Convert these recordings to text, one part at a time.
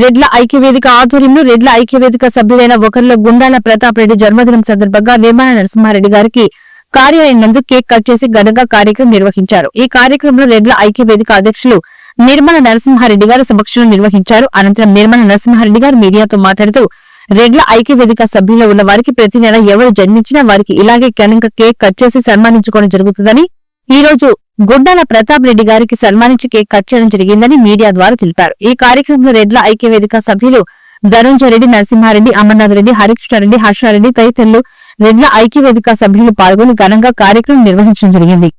రెడ్ల ఐక్యవేదిక ఆధ్వర్యంలో రెడ్ల ఐక్యవేదిక సభ్యులైన ఒకరిలో గుండాల ప్రతాప్ రెడ్డి జన్మదినం సందర్భంగా నిర్మాణ నరసింహారెడ్డి గారికి కార్యాలయం నందు కేక్ కట్ చేసి ఘనంగా కార్యక్రమం నిర్వహించారు. ఈ కార్యక్రమంలో రెడ్ల ఐక్యవేదిక అధ్యక్షులు నిర్మల నరసింహారెడ్డి గారు సమక్షంలో నిర్వహించారు. అనంతరం నిర్మల నరసింహారెడ్డి గారు మీడియాతో మాట్లాడుతూ రెడ్ల ఐక్యవేదిక సభ్యులు ఉన్న వారికి ప్రతి నెల ఎవరు జన్మించినా వారికి ఇలాగే ఘనంగా కేక్ కట్ చేసి సన్మానించుకోవడం జరుగుతుందని ఈ రోజు గుడ్డల ప్రతాప్ రెడ్డి గారికి సన్మానించి కేక్ కట్ చేయడం జరిగిందని మీడియా ద్వారా తెలిపారు. ఈ కార్యక్రమంలో రెడ్ల ఐక్యవేదిక సభ్యులు ధనుంజయరెడ్డి నరసింహారెడ్డి అమర్నాథ్ రెడ్డి హరికృష్ణారెడ్డి హర్షారెడ్డి తదితరులు రెడ్ల ఐక్యవేదిక సభ్యులు పాల్గొని ఘనంగా కార్యక్రమం నిర్వహించడం జరిగింది.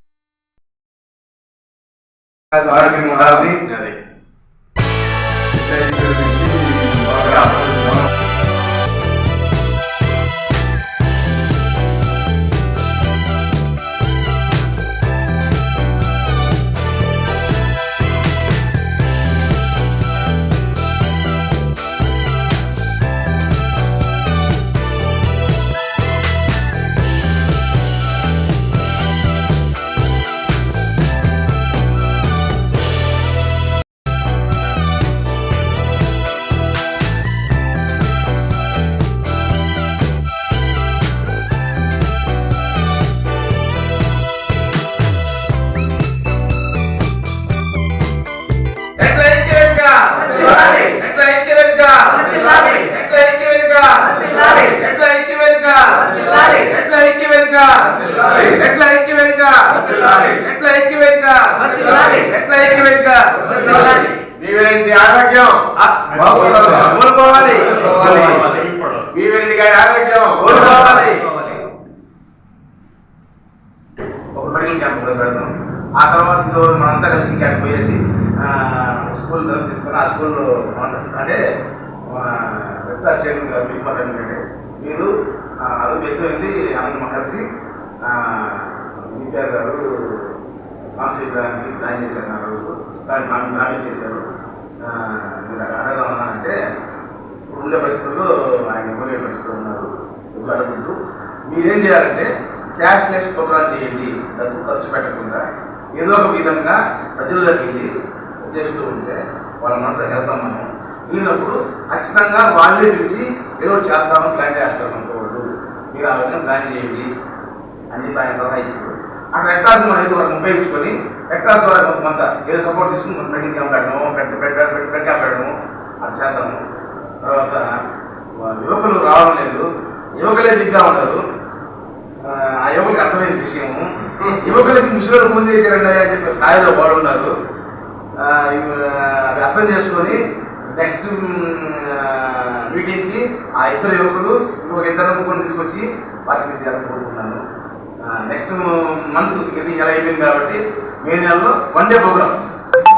నెట్ల ఎక్కి వేదిక నెట్ల ఎక్కి వేదిక నెట్ల ఎక్కి వేదిక వీవరెడ్డి ఆరోగ్యం? కోలుకోవాలి. వీవరెడ్డి గారి ఆరోగ్యం? కోలుకోవాలి. పెడతాం ఆ తర్వాత ఇంకోటి మనంతా కలిసి క్యాంప్ పోయేసి స్కూల్ తీసుకొని ఆ స్కూల్లో అంటే రెగ్యులర్ చైర్మన్ గారు మీరు అందరూ ఎక్కువ వెళ్ళి అందరం కలిసి విద్యార్ గారు కాన్సెప్ట్ ప్లాన్ చేశారు ఆ రోజు. దాన్ని నామి నామినేట్ చేశారు. మీరు అక్కడ అడగదామన్నా అంటే ఇప్పుడు ఉండే పరిస్థితుల్లో ఆయన ఎమ్మెల్యే పరిస్థితులు ఉన్నారు. ఇప్పుడు అడుగుతూ మీరేం చేయాలంటే క్యాష్లెస్ ప్రోగ్రామ్ చేయండి. డబ్బు ఖర్చు పెట్టకుండా ఏదో ఒక విధంగా ప్రజల్లోకి వెళ్ళి చేస్తూ ఉంటే వాళ్ళ మనసులో వెళ్తాం మనం వెళ్ళినప్పుడు ఖచ్చితంగా వాళ్ళే పిలిచి ఏదో చేద్దామని ప్లాన్ చేస్తారు అనుకోవద్దు వాళ్ళు మీరు ఆ విధంగా ప్లాన్ చేయండి. అని చెప్పి ఆయన సలహా ఇచ్చారు అక్కడ రెట్రాస్ మనం ఏదో ఒకటి ఉపయోగించుకొని రెట్రాస్ ద్వారా కొంత ఏదో సపోర్ట్ తీసుకుని కొంత మెడికల్ క్యాంప్ పెట్టడము పెద్ద పెద్ద పెద్ద పెద్ద క్యాంప్ పెట్టడము అది చేద్దాము. తర్వాత యువకులు రావడం లేదు. యువకులే దిగ్గా ఉన్నారు. ఆ, యువకులకి అర్థమైన విషయము. యువకులకి ముసలు ఫోన్ చేశారండి అని చెప్పి స్థాయిలో వాళ్ళు ఉన్నారు. అది అర్థం చేసుకొని నెక్స్ట్ మీటింగ్కి ఆ ఇద్దరు యువకులు ఇంకొక ఇద్దరు ముగ్గురు తీసుకొచ్చి పార్టీ చేయాలని కోరుకుంటున్నాను నెక్స్ట్ మంత్ ఇది నెల అయిపోయింది కాబట్టి మే నెలలో వన్ డే ప్రోగ్రామ్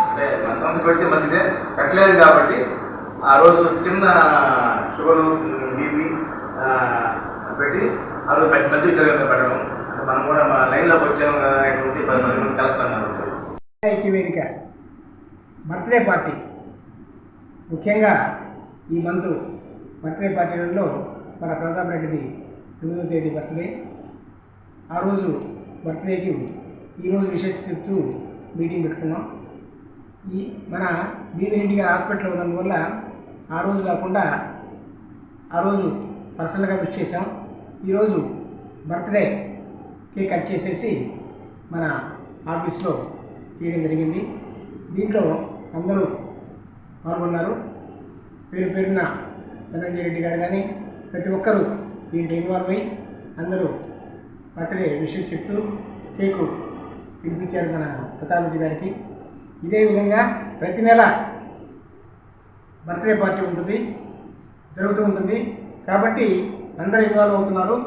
అంటే మంత్ పెడితే మంచిదే. పెట్టలేదు కాబట్టి ఆ రోజు చిన్న షుగరు బీపీ పెట్టి ఆ రోజు మంచిగా జరిగింది పెట్టడం మనం కూడా మా లైన్లోకి వచ్చాము కదా అనేటువంటి పది మంది మంది కలుస్తాం కాబట్టి ఐక్య వేదిక బర్త్డే పార్టీ. ముఖ్యంగా ఈ మంత్ బర్త్డే పార్టీలలో మన ప్రతాప్ రెడ్డిది తొమ్మిదో తేదీ బర్త్డే. ఆ రోజు బర్త్డేకి ఈరోజు విశేష చెప్తూ మీటింగ్ పెట్టుకున్నాం. ఈ మన బీవీ రెడ్డి గారు హాస్పిటల్లో ఉన్నందువల్ల ఆ రోజు కాకుండా ఆ రోజు పర్సనల్గా విష్ చేసాం ఈరోజు బర్త్డే కేక్ కట్ చేసేసి మన ఆఫీస్లో తీయడం జరిగింది. దీంట్లో అందరూ పాల్గొన్నారు. పేరు పేరున ధనంజయ రెడ్డి గారు కానీ ప్రతి ఒక్కరూ దీంట్లో ఇన్వాల్వ్ అయ్యి అందరూ బర్త్డే విషయం చెప్తూ కేకు తినిపించారు మన ప్రతాపరెడ్డి గారికి. ఇదే విధంగా ప్రతి నెల బర్త్డే పార్టీ ఉంటుంది జరుగుతూ ఉంటుంది. కాబట్టి అందరూ ఇన్వాల్వ్ అవుతున్నారు.